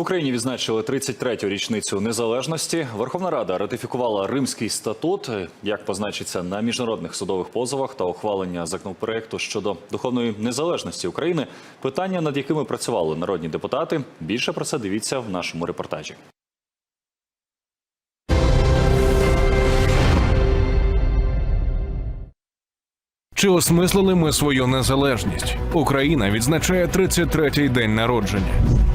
В Україні відзначили 33-ю річницю незалежності. Верховна Рада ратифікувала Римський статут, як позначиться на міжнародних судових позовах та ухвалення законопроекту щодо духовної незалежності України. Питання, над якими працювали народні депутати. Більше про це дивіться в нашому репортажі. Чи осмислили ми свою незалежність? Україна відзначає 33-й день народження.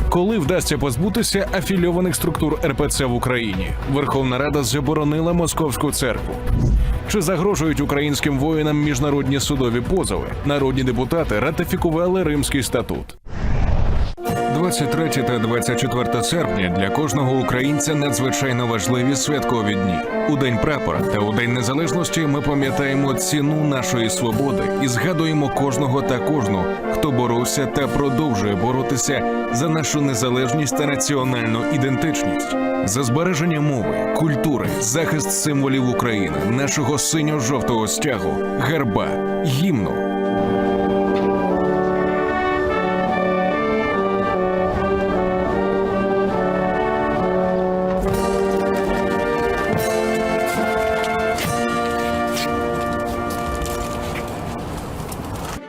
Коли вдасться позбутися афільованих структур РПЦ в Україні, Верховна Рада заборонила московську церкву. Чи загрожують українським воїнам міжнародні судові позови? Народні депутати ратифікували Римський статут. 23 та 24 серпня для кожного українця надзвичайно важливі святкові дні. У день прапора та у день незалежності ми пам'ятаємо ціну нашої свободи і згадуємо кожного та кожну, хто боровся та продовжує боротися за нашу незалежність та національну ідентичність, за збереження мови, культури, захист символів України, нашого синьо-жовтого стягу, герба, гімну.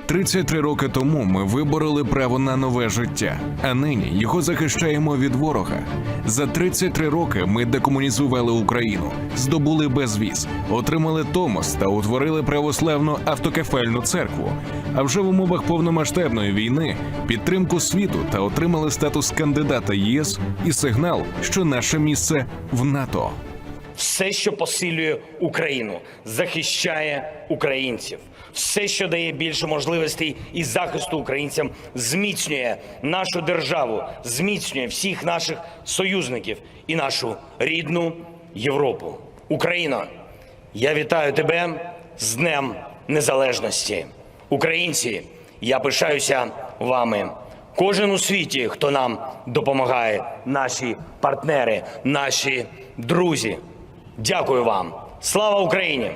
«33 роки тому ми вибороли право на нове життя, а нині його захищаємо від ворога. За 33 роки ми декомунізували Україну, здобули безвіз, отримали Томос та утворили православну автокефальну церкву. А вже в умовах повномасштабної війни підтримку світу та отримали статус кандидата ЄС і сигнал, що наше місце в НАТО. Все, що посилює Україну, захищає українців, все, що дає більше можливостей і захисту українцям, зміцнює нашу державу, зміцнює всіх наших союзників і нашу рідну Європу. Україно, я вітаю тебе з Днем Незалежності. Українці, я пишаюся вами. Кожен у світі, хто нам допомагає, наші партнери, наші друзі. Дякую вам. Слава Україні!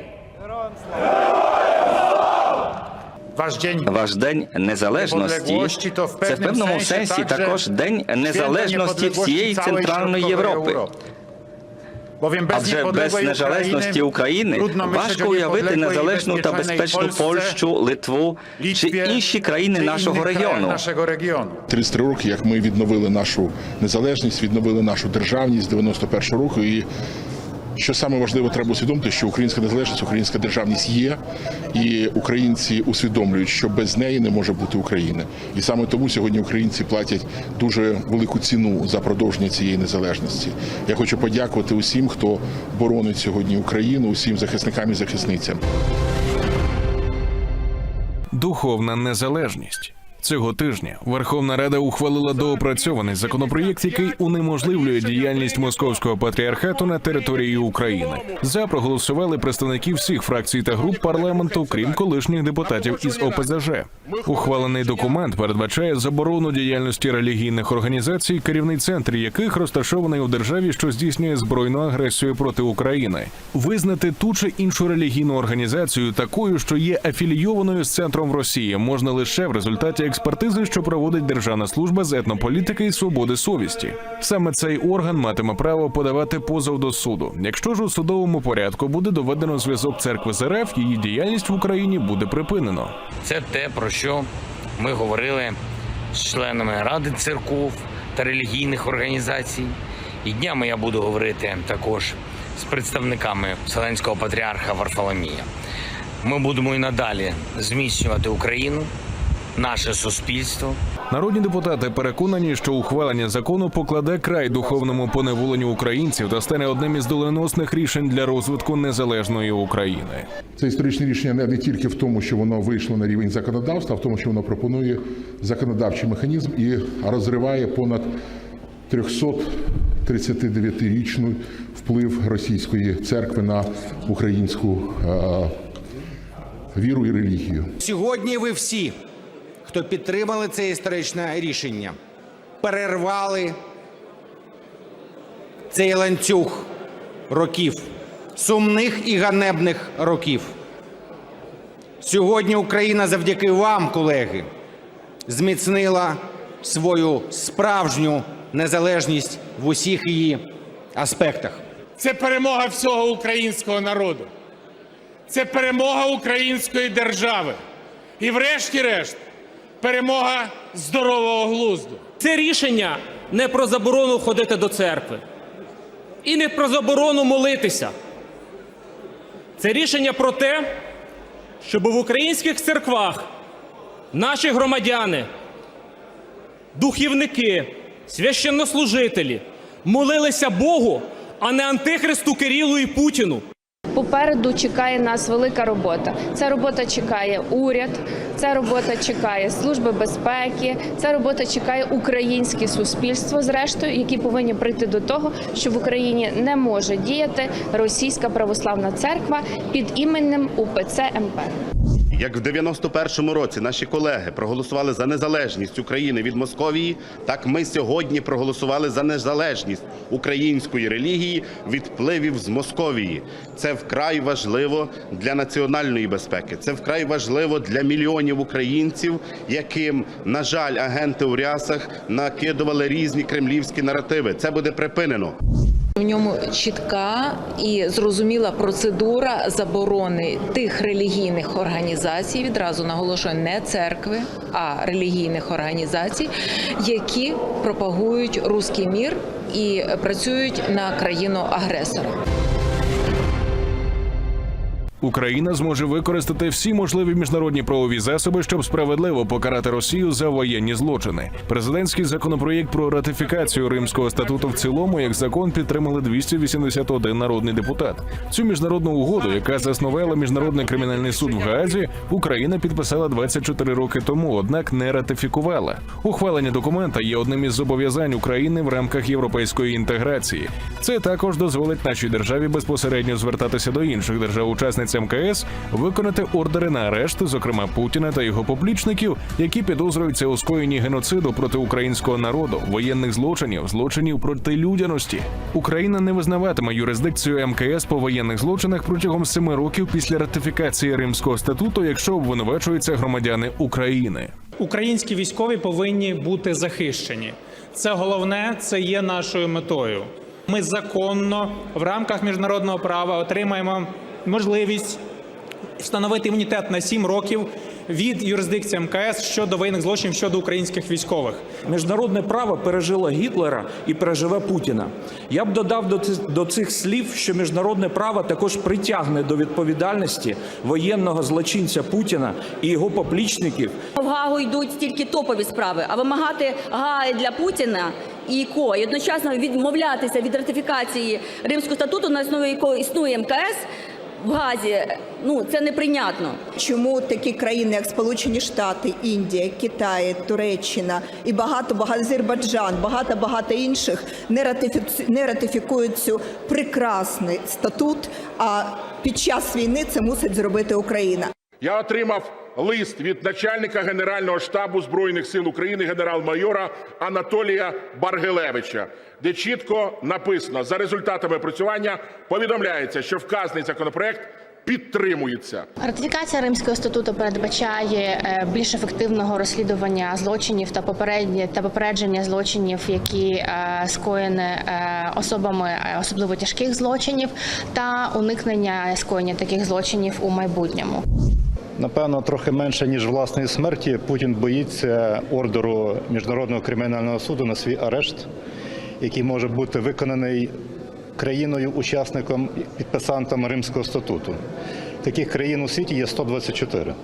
Ваш день Ваш день незалежності це в певному сенсі також день незалежності всієї центральної Європи. Адже без незалежності України важко уявити незалежну та безпечну Польщу, Литву чи інші країни нашого регіону. naszego regionu. 33 роки, як ми відновили нашу незалежність, відновили нашу державність з 91 року. І що саме важливо, треба усвідомити, що українська незалежність, українська державність є, і українці усвідомлюють, що без неї не може бути України. І саме тому сьогодні українці платять дуже велику ціну за продовження цієї незалежності. Я хочу подякувати усім, хто боронить сьогодні Україну, усім захисникам і захисницям. Духовна незалежність. Цього тижня Верховна Рада ухвалила доопрацьований законопроєкт, який унеможливлює діяльність московського патріархату на території України. За проголосували представники всіх фракцій та груп парламенту, крім колишніх депутатів із ОПЗЖ. Ухвалений документ передбачає заборону діяльності релігійних організацій, керівний центр яких розташований у державі, що здійснює збройну агресію проти України, визнати ту чи іншу релігійну організацію такою, що є афілійованою з центром Росії, можна лише в результаті експертизи, що проводить Державна служба з етнополітики і свободи совісті. Саме цей орган матиме право подавати позов до суду. Якщо ж у судовому порядку буде доведено зв'язок церкви з РФ, її діяльність в Україні буде припинено. Це те, про що ми говорили з членами Ради церков та релігійних організацій. І днями я буду говорити також з представниками Вселенського патріарха Варфоломія. Ми будемо і надалі зміцнювати Україну, наше суспільство, Народні депутати переконані, що ухвалення закону покладе край духовному поневоленню українців та стане одним із доленосних рішень для розвитку незалежної України. Це історичне рішення не, тільки в тому, що воно вийшло на рівень законодавства, а в тому, що воно пропонує законодавчий механізм і розриває понад 339-річний вплив російської церкви на українську е, віру і релігію. Сьогодні ви всі, хто підтримали це історичне рішення, перервали цей ланцюг років, сумних і ганебних років. Сьогодні Україна завдяки вам, колеги, зміцнила свою справжню незалежність в усіх її аспектах. Це перемога всього українського народу. Це перемога української держави. І врешті-решт, перемога здорового глузду. Це рішення не про заборону ходити до церкви і не про заборону молитися. Це рішення про те, щоб в українських церквах наші громадяни, духівники, священнослужителі молилися Богу, а не Антихристу Кирилу і Путіну. Попереду чекає нас велика робота. Ця робота чекає уряд, ця робота чекає служби безпеки, ця робота чекає українське суспільство, зрештою, які повинні прийти до того, що в Україні не може діяти російська православна церква під іменем УПЦ МП. Як в 91-му році наші колеги проголосували за незалежність України від Московії, так ми сьогодні проголосували за незалежність української релігії від впливів з Московії. Це вкрай важливо для національної безпеки. Це вкрай важливо для мільйонів українців, яким, на жаль, агенти у рясах накидували різні кремлівські наративи. Це буде припинено. В ньому чітка і зрозуміла процедура заборони тих релігійних організацій, відразу наголошую, не церкви, а релігійних організацій, які пропагують руський мір і працюють на країну агресора. Україна зможе використати всі можливі міжнародні правові засоби, щоб справедливо покарати Росію за воєнні злочини. Президентський законопроєкт про ратифікацію Римського статуту в цілому як закон підтримали 281 народний депутат. Цю міжнародну угоду, яка заснувала міжнародний кримінальний суд в Гаазі, Україна підписала 24 роки тому, однак не ратифікувала. Ухвалення документа є одним із зобов'язань України в рамках європейської інтеграції. Це також дозволить нашій державі безпосередньо звертатися до інших держав-учасниць МКС, виконати ордери на арешт, зокрема Путіна та його поплічників, які підозрюються у скоєнні геноциду проти українського народу, воєнних злочинів, злочинів проти людяності. Україна не визнаватиме юрисдикцію МКС по воєнних злочинах протягом семи років після ратифікації Римського статуту, якщо обвинувачуються громадяни України. Українські військові повинні бути захищені. Це головне, це є нашою метою. Ми законно в рамках міжнародного права отримаємо можливість встановити імунітет на 7 років від юрисдикції МКС щодо воєнних злочинів щодо українських військових. Міжнародне право пережило Гітлера і переживе Путіна. Я б додав до ци- до цих слів, що міжнародне право також притягне до відповідальності воєнного злочинця Путіна і його поплічників, В Гагу йдуть тільки топові справи, а вимагати Гаги для Путіна і ко і одночасно відмовлятися від ратифікації Римського статуту, на основі якого існує МКС в Газі. Ну це неприйнятно. Чому такі країни, як Сполучені Штати, Індія, Китай, Туреччина і багато багато Азербайджан, багато багато інших не ратифіцю- не ратифікують цю прекрасний статут. А під час війни це мусить зробити Україна. Я отримав лист від начальника Генерального штабу Збройних сил України генерал-майора Анатолія Баргелевича, де чітко написано за результатами опрацювання повідомляється, що вказаний законопроект підтримується. Ратифікація Римського статуту передбачає е, більш ефективного розслідування злочинів та попередні та попередження злочинів, які е, скоєні е, особами особливо тяжких злочинів, та уникнення скоєння таких злочинів у майбутньому. Напевно, трохи менше ніж власної смерті. Путін боїться ордеру міжнародного кримінального суду на свій арешт, який може бути виконаний країною-учасником підписантом Римського статуту. Таких країн у світі є 124.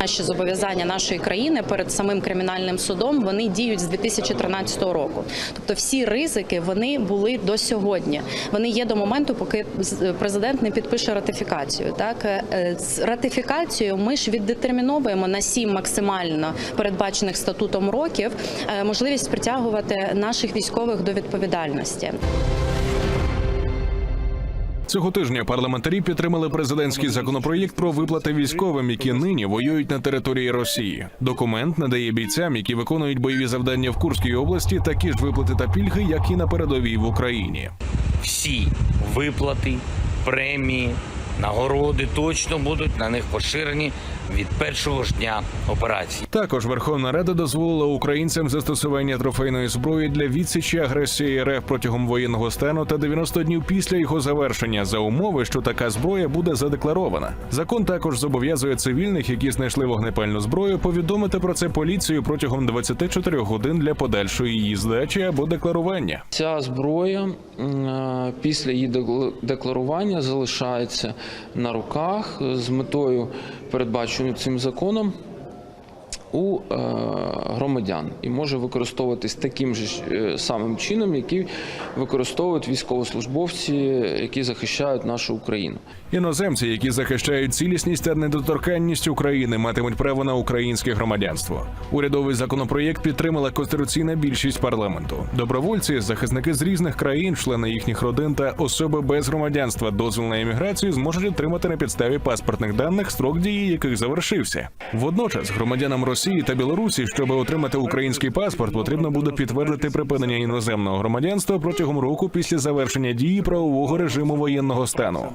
Наші зобов'язання нашої країни перед самим кримінальним судом вони діють з 2013 року. Тобто всі ризики вони були до сьогодні. Вони є до моменту, поки з- президент не підпише ратифікацію. Так Е, з ратифікацією ми ж віддетерміновуємо на сім максимально передбачених статутом років е, можливість притягувати наших військових до відповідальності. Цього тижня парламентарі підтримали президентський законопроєкт про виплати військовим, які нині воюють на території Росії. Документ надає бійцям, які виконують бойові завдання в Курській області, такі ж виплати та пільги, як і на передовій в Україні. всі виплати, премії, нагороди точно будуть на них поширені від першого ж дня операції. Також Верховна Рада дозволила українцям застосування трофейної зброї для відсічі агресії РФ протягом воєнного стану та 90 днів після його завершення за умови, що така зброя буде задекларована. Закон також зобов'язує цивільних, які знайшли вогнепальну зброю, повідомити про це поліцію протягом 24 годин для подальшої її здачі або декларування. Ця зброя е, після її декларування залишається на руках з метою, передбаченою цим законом, у е, громадян і може використовуватись таким же е, самим чином, який використовують військовослужбовці, які захищають нашу Україну. Іноземці, які захищають цілісність та недоторканність України, матимуть право на українське громадянство. Урядовий законопроєкт підтримала конституційна більшість парламенту. Добровольці, захисники з різних країн, члени їхніх родин та особи без громадянства дозвіл на еміграцію зможуть отримати на підставі паспортних даних, строк дії яких завершився. Водночас громадянам Росії та Білорусі, щоб отримати український паспорт, потрібно буде підтвердити припинення іноземного громадянства протягом року після завершення дії правового режиму воєнного стану.